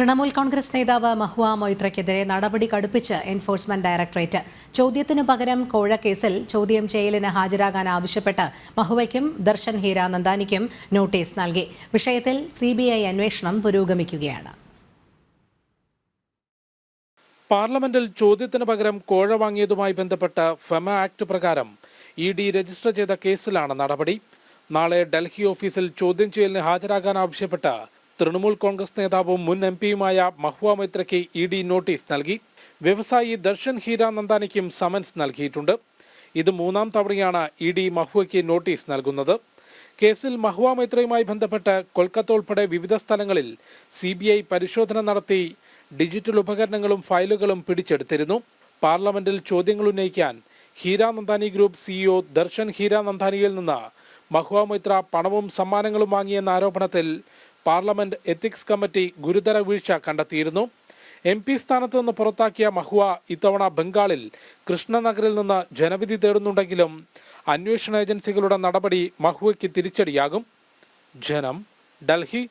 തൃണമൂൽ കോൺഗ്രസ് നേതാവ് മഹുവ മൊയ്ത്രയ്ക്കെതിരെ നടപടി കടുപ്പിച്ച് enforcement directorate. ചോദ്യത്തിനു പകരം കോഴ കേസിൽ ചോദ്യം ചെയ്യലിന് ഹാജരാകാൻ ആവശ്യപ്പെട്ട് മഹുവയ്ക്കും ദർശൻ ഹീരാനന്ദാനിക്കും നോട്ടീസ് നൽകി. വിഷയത്തിൽ സിബിഐ അന്വേഷണം പുരോഗമിക്കുകയാണ്. പാർലമെന്റിൽ ചോദ്യത്തിന് പകരം കോഴ വാങ്ങിയതുമായി ബന്ധപ്പെട്ട ഫെമ ആക്ട് പ്രകാരം ഇ ഡി രജിസ്റ്റർ ചെയ്ത കേസിലാണ് നടപടി. നാളെ ഡൽഹി ഓഫീസിൽ ചോദ്യം ചെയ്യലിന് ഹാജരാകാൻ ആവശ്യപ്പെട്ട് തൃണമൂൽ കോൺഗ്രസ് നേതാവും മുൻ എം പിയുമായ മഹുവ മൈത്രയ്ക്ക് ഇ ഡി നോട്ടീസ് നൽകി. വ്യവസായി ദർശൻ ഹീരാനന്ദാനിക്കും സമൻസ് നൽകിയിട്ടുണ്ട്. ഇത് മൂന്നാം തവണയാണ് ഇ ഡി മഹുവയ്ക്ക് നോട്ടീസ് നൽകുന്നത്. കേസിൽ മഹുവ മൈത്രയുമായി ബന്ധപ്പെട്ട് കൊൽക്കത്ത ഉൾപ്പെടെ വിവിധ സ്ഥലങ്ങളിൽ സി പരിശോധന നടത്തി ഡിജിറ്റൽ ഉപകരണങ്ങളും ഫയലുകളും പിടിച്ചെടുത്തിരുന്നു. പാർലമെന്റിൽ ചോദ്യങ്ങൾ ഉന്നയിക്കാൻ ഹീരാനന്ദാനി ഗ്രൂപ്പ് സിഇഒ ദർശൻ ഹീരാനന്ദാനിയിൽ നിന്ന് മഹുവ മൈത്ര പണവും സമ്മാനങ്ങളും വാങ്ങിയെന്ന ആരോപണത്തിൽ പാർലമെന്റ് എത്തിക്സ് കമ്മിറ്റി ഗുരുതര വീഴ്ച കണ്ടെത്തിയിരുന്നു. എം പി സ്ഥാനത്ത് നിന്ന് പുറത്താക്കിയ മഹുവ ഇത്തവണ ബംഗാളിൽ കൃഷ്ണനഗറിൽ നിന്ന് ജനവിധി തേടുന്നുണ്ടെങ്കിലും അന്വേഷണ ഏജൻസികളുടെ നടപടി മഹുവയ്ക്ക് തിരിച്ചടിയാകും. ജനം ഡൽഹി